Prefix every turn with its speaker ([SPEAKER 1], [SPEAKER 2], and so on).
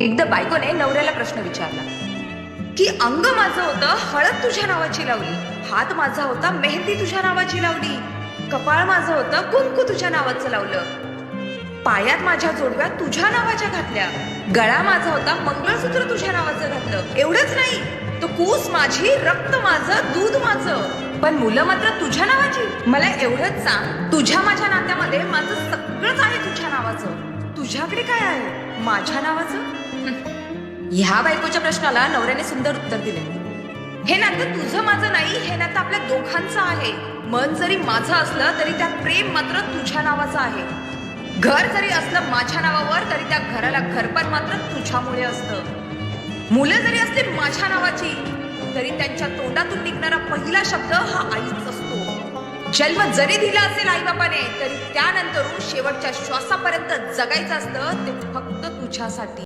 [SPEAKER 1] एकदा बायकोने नवऱ्याला प्रश्न विचारला की अंग माझं होतं हळद तुझ्या नावाची लावली हात माझा होता मेहंदी तुझ्या नावाची लावली कपाळ माझं होतं कुंकू तुझ्या नावाचं लावलं पायात माझ्या जोडव्या तुझ्या नावाच्या घातल्या गळा माझा होता मंगळसूत्र तुझ्या नावाचं घातलं एवढंच नाही तो कूस माझी रक्त माझं दूध माझं पण मुलं मात्र तुझ्या नावाची मला एवढंच सांग तुझ्या माझ्या नात्यामध्ये माझं सगळंच आहे तुझ्या नावाचं तुझ्याकडे काय आहे माझ्या नावाचं? ह्या बायकोच्या प्रश्नाला नवऱ्याने सुंदर उत्तर दिले. हे नातं तुझं माझं नाही हे नातं आपल्या दोघांचं आहे. मन जरी माझं असलं तरी त्यात प्रेम मात्र तुझ्या नावाचं आहे. घर जरी असलं माझ्या नावावर तरी त्या घराला घरपण मात्र तुझ्यामुळे असतं. मुलं जरी असली माझ्या नावाची तरी त्यांच्या तोंडातून निघणारा पहिला शब्द हा आईच असतो. जन्म जरी दिला असेल आई बापाने तरी त्यानंतरून शेवटच्या श्वासापर्यंत जगायचं असतं ते फक्त तुझ्यासाठी.